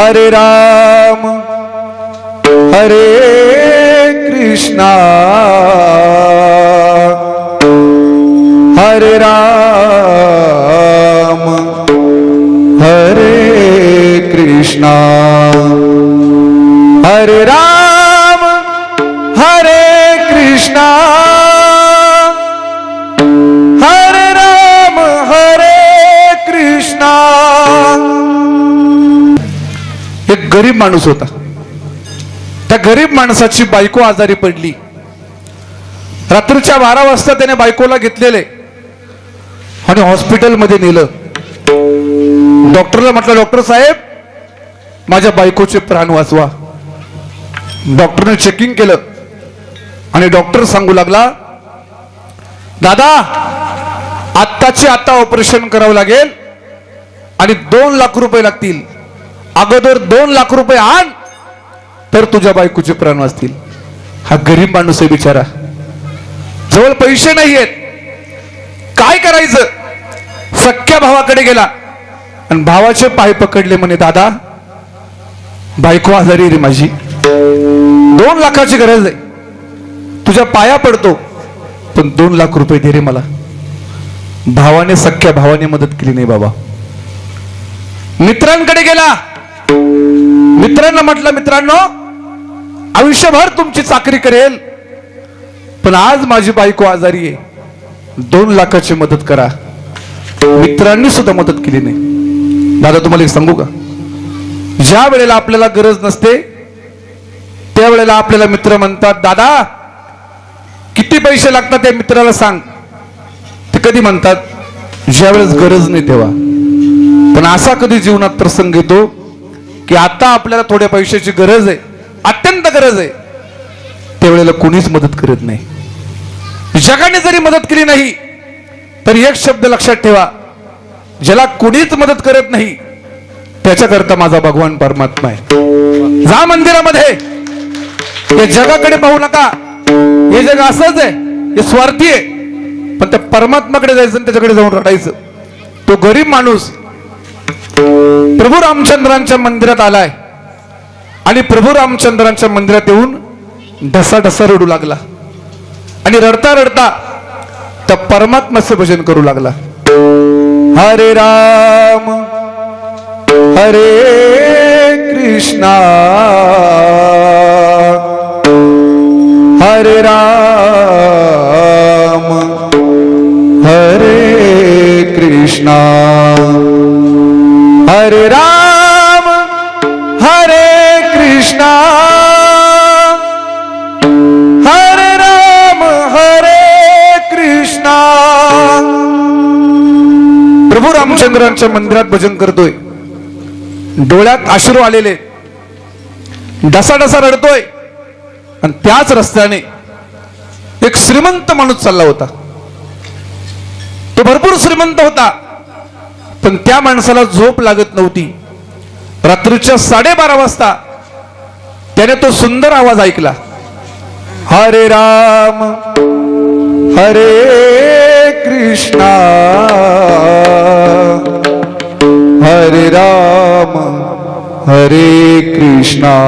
हरे राम हरे कृष्णा। हरे राम हरे कृष्णा। एक गरीब माणूस होता. त्या गरीब माणसाची बायको आजारी पडली. रात्रीच्या बारा वाजता त्याने बायकोला घेतलेले. आणि हॉस्पिटलमध्ये नेलं. डॉक्टरला म्हटलं डॉक्टर साहेब माझ्या बायकोचे प्राण वाचवा. डॉक्टरने चेकिंग केलं. आणि डॉक्टर सांगू लागला दादा आत्ताची आता ऑपरेशन करावं लागेल आणि दोन लाख रुपये लागतील. अगोदर दोन लाख रुपये आण तर तुझ्या बायकोचे प्राण वाचतील. हा गरीब माणूस आहे बिचारा. जवळ पैसे नाही आहेत काय करायचं? सख्या भावाकडे गेला. आणि भावाचे पाय पकडले म्हणे दादा बायको आजारी रे माझी. दोन लाखाची गरज आहे. तुझ्या पाया पडतो. पण दोन लाख रुपये दे रे मला. भावाने सख्या भावाने मदत केली नाही बाबा. मित्रांकडे गेला. मित्रांना म्हटलं मित्रांनो आयुष्यभर तुमची चाकरी करेल पण आज माझी बायको आजारी आहे. दोन लाखाची मदत करा. मित्रांनी सुद्धा मदत केली नाही. दादा तुम्हाला एक सांगू का? ज्या वेळेला आपल्याला गरज नसते त्यावेळेला आपल्याला मित्र म्हणतात दादा किती पैसे लागतात त्या मित्राला सांग. ते कधी म्हणतात ज्यावेळेस गरज नाही तेव्हा. पण असा कधी जीवनात प्रसंग येतो की आता आपल्याला थोड्या पैशाची गरज आहे अत्यंत गरज आहे. त्यावेळेला कोणीच मदत करत नाही. जगाने जरी मदत केली नाही तरी एक शब्द लक्षात ठेवा. ज्याला कोणीच मदत करत नाही त्याच्याकरता माझा भगवान परमात्मा आहे. जा मंदिरामध्ये. जगाकडे पाहू नका. हे जग असंच आहे. हे स्वार्थी आहे. पण त्या परमात्माकडे जायचं आणि त्याच्याकडे जाऊन रडायचं. तो गरीब माणूस प्रभू रामचंद्रांच्या मंदिरात आलाय. आणि प्रभू रामचंद्रांच्या मंदिरात येऊन ढसा ढसा रडू लागला. आणि रडता रडता त्या परमात्म्याचं भजन करू लागला. हरे राम हरे कृष्णा. रामचंद्रांच्या मंदिरात भजन करतोय. डोळ्यात अश्रू आलेले. डसा डसा रडतोय. आणि त्याच रस्त्याने एक श्रीमंत माणूस चालला होता. तो भरपूर श्रीमंत होता. पण त्या माणसाला झोप लागत नव्हती. रात्रीच्या साडेबारा वाजता त्याने तो सुंदर आवाज ऐकला. हरे राम हरे कृष्णा. हरे राम हरे कृष्णा।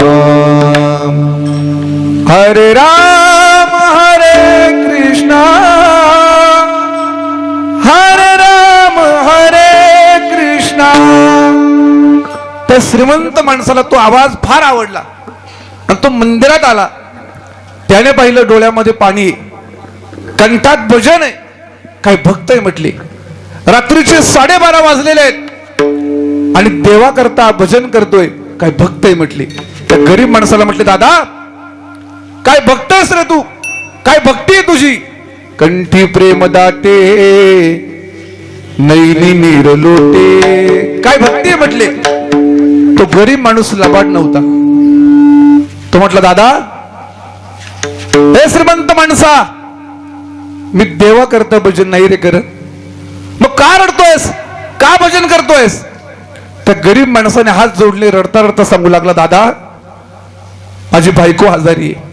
हरे राम हरे कृष्णा। हरे राम हरे कृष्णा। त्या श्रीमंत माणसाला तो आवाज फार आवडला. आणि तो मंदिरात आला. त्याने पाहिलं डोळ्यामध्ये पाणी कंठात भजन आहे. काय भक्त आहे म्हटले. रात्रीचे साडेबारा वाजलेले आहेत. आणि देवा करता भजन करतोय. काय भक्त आहे म्हटले. त्या गरीब माणसाला म्हटले दादा काय भक्त आहेस रे तू? काय भक्ती आहे तुझी? कंठी प्रेम दाटे नैनी निरलोटे काय भक्ती आहे? म्हटले. तो गरीब माणूस लबाड नव्हता. तो म्हटला दादा हे श्रीमंत माणसा मी देवा करता भजन नाही रे करत. मग का रडतोयस? का भजन करतोयस? त्या गरीब माणसाने हात जोडले रडता रडता सांगू लागला दादा माझी बायको आजारी आहे.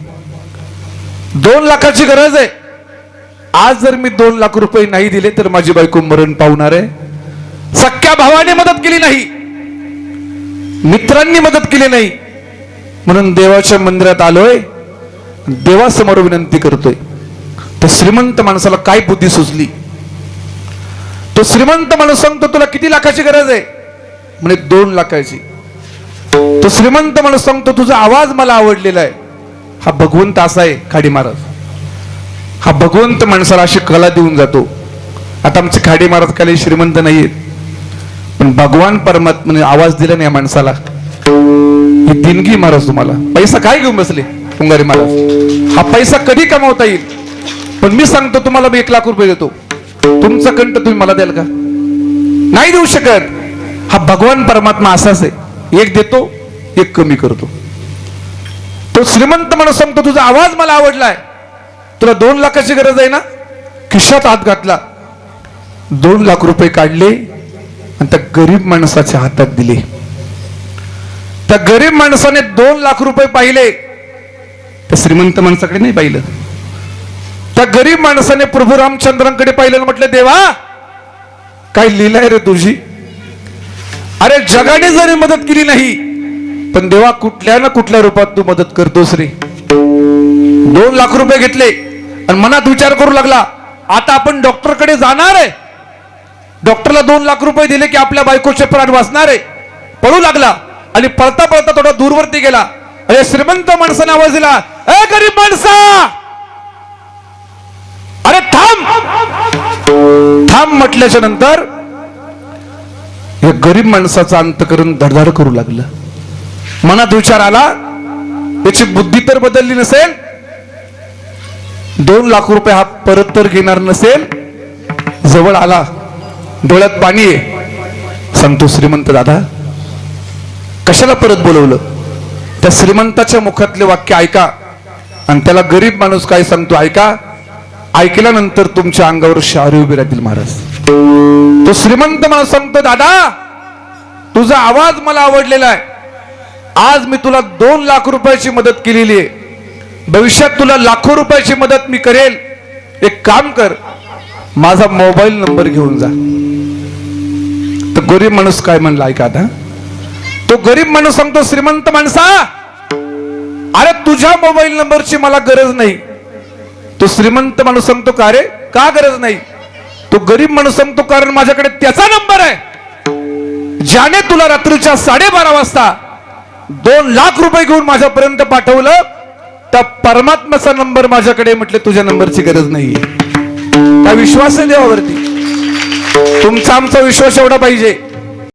दोन लाखाची गरज आहे. आज जर मी दोन लाख रुपये नाही दिले तर माझी बायको मरण पावणार आहे. सख्या भावाने मदत केली नाही. मित्रांनी मदत केली नाही. म्हणून देवाच्या मंदिरात आलोय. देवासमोर विनंती करतोय. तर श्रीमंत माणसाला काय बुद्धी सुचली? तो श्रीमंत माणूस सांगतो तुला किती लाखाची गरज आहे? म्हणे दोन लाखाची. तो श्रीमंत माणूस सांगतो तुझा आवाज मला आवडलेला आहे. हा भगवंत असा आहे खाडी महाराज. हा भगवंत माणसाला अशी कला देऊन जातो. आता आमचे खाडी महाराज काही श्रीमंत नाहीयेत. पण भगवान परमात्माने आवाज दिला नाही या माणसाला. ही दिनगी महाराज तुम्हाला. पैसा काय घेऊन बसले पुंगारी महाराज? हा पैसा कधी कमावता येईल? पण मी सांगतो तुम्हाला मी एक लाख रुपये देतो. तुमचा कंठ तुम्ही मला द्याल का? नाही देऊ शकत. हा भगवान परमात्मा असाच आहे. एक देतो एक कमी करतो. तो श्रीमंत माणूस सांगतो तुझा आवाज मला आवडलाय. तुला दोन लाखाची गरज आहे ना? खिशात हात घातला. दोन लाख रुपये काढले आणि त्या गरीब माणसाच्या हातात दिले. त्या गरीब माणसाने दोन लाख रुपये पाहिले. त्या श्रीमंत माणसाकडे नाही पाहिलं. त्या गरीब माणसाने प्रभू रामचंद्रांकडे पाहिलं म्हटलं देवा काय लिहिलंय रे तुझी? अरे जगाने जरी मदत केली नाही पण देवा कुठल्या ना कुठल्या रूपात तू मदत करतोस रे. दोन लाख रुपये घेतले आणि मनात विचार करू लागला आता आपण डॉक्टरकडे जाणार आहे. डॉक्टरला दोन लाख रुपये दिले की आपल्या बायकोचे प्राण वाचणार आहे. पळू लागला आणि पळता पळता थोडा दूरवरती गेला. अरे श्रीमंत माणसाने आवाज दिला. ए गरीब माणसा! अरे थांब! थांब म्हटल्याच्या नंतर या गरीब माणसाचं अंतकरण धडधड करू लागलं. मनात विचार आला त्याची बुद्धी तर बदलली नसेल. दोन लाख रुपये हा परत तर घेणार नसेल. जवळ आला डोळ्यात पाणी आहे. सांगतो श्रीमंत दादा कशाला परत बोलवलं? त्या श्रीमंताच्या मुखातले वाक्य ऐका. आणि त्याला गरीब माणूस काय सांगतो? ऐका. ऐकल्यानंतर तुमच्या अंगावर शारी उभी राहतील महाराज. तो श्रीमंत माणूस सांगतो दादा तुझा आवाज मला आवडलेला आहे. आज मी तुला दोन लाख रुपयाची मदत केलेली आहे. भविष्यात तुला लाखो रुपयाची मदत मी करेल. एक काम कर माझा मोबाईल नंबर घेऊन जा. तर गरीब माणूस काय म्हणला ऐका आता तो गरीब माणूस सांगतो श्रीमंत माणसा अरे तुझ्या मोबाईल नंबरची मला गरज नाही. तो श्रीमंत माणूस सांगतो का रे? का गरज नाही? तो गरीब माणूस सांगतो कारण माझ्याकडे त्याचा नंबर आहे. ज्याने तुला रात्रीच्या साडेबारा वाजता दोन लाख रुपये घेऊन माझ्यापर्यंत पाठवलं त्या परमात्म्याचा नंबर माझ्याकडे म्हटले तुझ्या नंबरची गरज नाही काय विश्वास आहे देवावरती? तुमचा आमचा विश्वास एवढा पाहिजे.